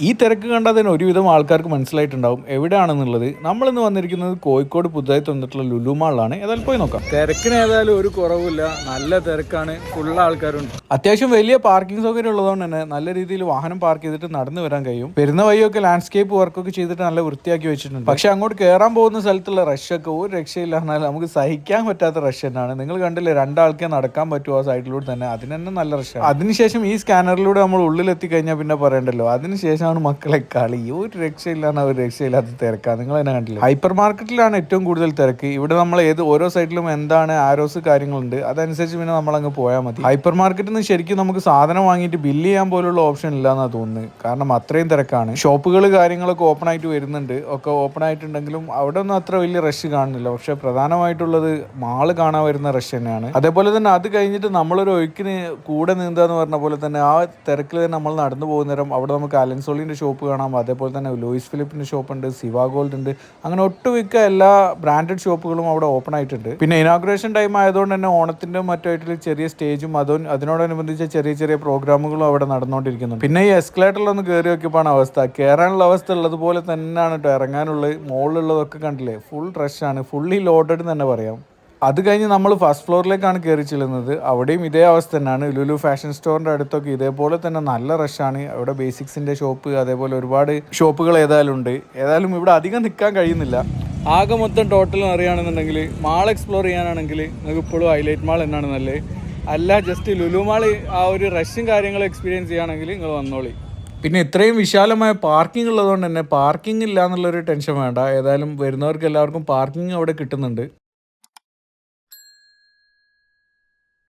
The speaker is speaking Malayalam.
ഈ തിരക്ക് കണ്ടാൽ തന്നെ ഒരുവിധം ആൾക്കാർക്ക് മനസ്സിലായിട്ടുണ്ടാവും എവിടെയാണെന്നുള്ളത്. നമ്മളിന്ന് വന്നിരിക്കുന്നത് കോഴിക്കോട് പുതുതായി തന്നിട്ടുള്ള ലുലു മാളിലാണ്. ഏതായാലും പോയി നോക്കാം. തിരക്കിന് ഏതായാലും ഒരു കുറവില്ല നല്ല തിരക്കാണ്. ഫുൾ ആൾക്കാരുണ്ട്. അത്യാവശ്യം വലിയ പാർക്കിംഗ് സൗകര്യം ഉള്ളതുകൊണ്ട് തന്നെ നല്ല രീതിയിൽ വാഹനം പാർക്ക് ചെയ്തിട്ട് നടന്നു വരാൻ കഴിയും. വരുന്ന വഴിയൊക്കെ ലാൻഡ്സ്കേപ്പ് വർക്കൊക്കെ ചെയ്തിട്ട് നല്ല വൃത്തിയാക്കി വെച്ചിട്ടുണ്ട്. പക്ഷെ അങ്ങോട്ട് കയറാൻ പോകുന്ന സ്ഥലത്തുള്ള റഷൊക്കെ ഒരു രക്ഷയില്ല എന്നാൽ നമുക്ക് സഹിക്കാൻ പറ്റാത്ത റഷ് തന്നെയാണ്. നിങ്ങൾ കണ്ടില്ലേ രണ്ടാൾക്കേ നടക്കാൻ പറ്റുമോ ആ സൈഡിലൂടെ തന്നെ. അതിന് തന്നെ നല്ല റഷ് അതിനുശേഷം ഈ സ്കാനറിലൂടെ നമ്മൾ ഉള്ളിലെത്തി കഴിഞ്ഞാൽ പിന്നെ പറയണ്ടല്ലോ. അതിനുശേഷമാണ് മക്കളെ കളി. ഒരു രക്ഷയില്ലാന്ന് ഒരു രക്ഷയില്ലാത്ത തിരക്കാണ് നിങ്ങൾ തന്നെ കണ്ടില്ലേ. ഹൈപ്പർ മാർക്കറ്റിലാണ് ഏറ്റവും കൂടുതൽ തിരക്ക്. ഇവിടെ നമ്മൾ ഏത് ഓരോ സൈഡിലും എന്താണ് ആരോസ് കാര്യങ്ങളുണ്ട്. അതനുസരിച്ച് പിന്നെ നമ്മൾ അങ്ങ് പോയാൽ മതി. ഹൈപ്പർ മാർക്കറ്റിൽ നിന്ന് ശരിക്കും നമുക്ക് സാധനം വാങ്ങിയിട്ട് ബില്ല് ചെയ്യാൻ പോലുള്ള ഓപ്ഷൻ ഇല്ലാന്നാണ് തോന്നുന്നത്. കാരണം അത്രയും തിരക്കാണ്. ഷോപ്പുകൾ കാര്യങ്ങളൊക്കെ ഓപ്പൺ ആയിട്ട് വരുന്നുണ്ട്. ഒക്കെ ഓപ്പൺ ആയിട്ടുണ്ടെങ്കിലും അവിടെ ഒന്നും അത്ര വലിയ റഷ് കാണുന്നില്ല. പക്ഷെ പ്രധാനമായിട്ടുള്ളത് മാൾ കാണാൻ വരുന്ന റഷ് തന്നെയാണ്. അതേപോലെ തന്നെ അത് കഴിഞ്ഞിട്ട് നമ്മളൊരു ഒഴുക്കിന് കൂടെ നീന്താന്ന് പറഞ്ഞ പോലെ തന്നെ ആ തിരക്കിൽ തന്നെ നമ്മൾ നടന്നു പോകുന്ന നേരം അവിടെ നമുക്ക് അലൻസോളിന്റെ ഷോപ്പ് കാണാം. അതേപോലെ തന്നെ ലൂയിസ് ഫിലിപ്പിന്റെ ഷോപ്പ് ഉണ്ട് സിവാ ഗോൾഡ് ഉണ്ട്. അങ്ങനെ ഒട്ടുമിക്ക എല്ലാ ബ്രാൻഡഡ് ഷോപ്പുകളും അവിടെ ഓപ്പൺ ആയിട്ടുണ്ട്. പിന്നെ ഇനോഗ്രേഷൻ ടൈം ആയതുകൊണ്ട് തന്നെ ഓണത്തിന്റെ മറ്റായിട്ടുള്ള ചെറിയ സ്റ്റേജും അതോ അതിനോടനുബന്ധിച്ച ചെറിയ ചെറിയ പ്രോഗ്രാമുകളും അവിടെ നടന്നുകൊണ്ടിരിക്കുന്നു പിന്നെ ഈ എസ്കലേറ്ററിലൊന്ന് കയറി വയ്ക്കുമ്പോൾ അവസ്ഥ. കയറാനുള്ള അവസ്ഥ ഉള്ളതുപോലെ തന്നെയാണ് കേട്ടോ ഇറങ്ങാനുള്ളത് മുകളിലുള്ളതൊക്കെ കണ്ടില്ലേ? ഫുൾ ആണ്. ഫുള്ളി ലോഡഡ് എന്ന് തന്നെ പറയാം. അത് കഴിഞ്ഞ് നമ്മൾ ഫസ്റ്റ് ഫ്ലോറിലേക്കാണ് കയറി ചെല്ലുന്നത്. അവിടെയും ഇതേ അവസ്ഥ തന്നെയാണ്. ലുലു ഫാഷൻ സ്റ്റോറിന്റെ അടുത്തൊക്കെ ഇതേപോലെ തന്നെ നല്ല റഷാണ് അവിടെ ബേസിക്സിന്റെ ഷോപ്പ് അതേപോലെ ഒരുപാട് ഷോപ്പുകൾ ഏതായാലും ഉണ്ട്. ഏതായാലും ഇവിടെ അധികം നിൽക്കാൻ കഴിയുന്നില്ല. ആകെ മൊത്തം ടോട്ടൽ അറിയുകയാണെന്നുണ്ടെങ്കിൽ മാൾ എക്സ്പ്ലോർ ചെയ്യാനാണെങ്കിൽ നിങ്ങൾക്ക് ഇപ്പോഴും ഹൈലൈറ്റ് മാൾ എന്നാണ് നല്ലത്. അല്ല ജസ്റ്റ് ലുലുമാളി ആ ഒരു റഷും കാര്യങ്ങളും എക്സ്പീരിയൻസ് ചെയ്യുകയാണെങ്കിൽ നിങ്ങൾ വന്നോളി. പിന്നെ ഇത്രയും വിശാലമായ പാർക്കിംഗ് ഉള്ളതുകൊണ്ട് തന്നെ പാർക്കിംഗ് ഇല്ല എന്നുള്ളൊരു ടെൻഷൻ വേണ്ട. ഏതായാലും വരുന്നവർക്ക് എല്ലാവർക്കും പാർക്കിംഗ് അവിടെ കിട്ടുന്നുണ്ട്.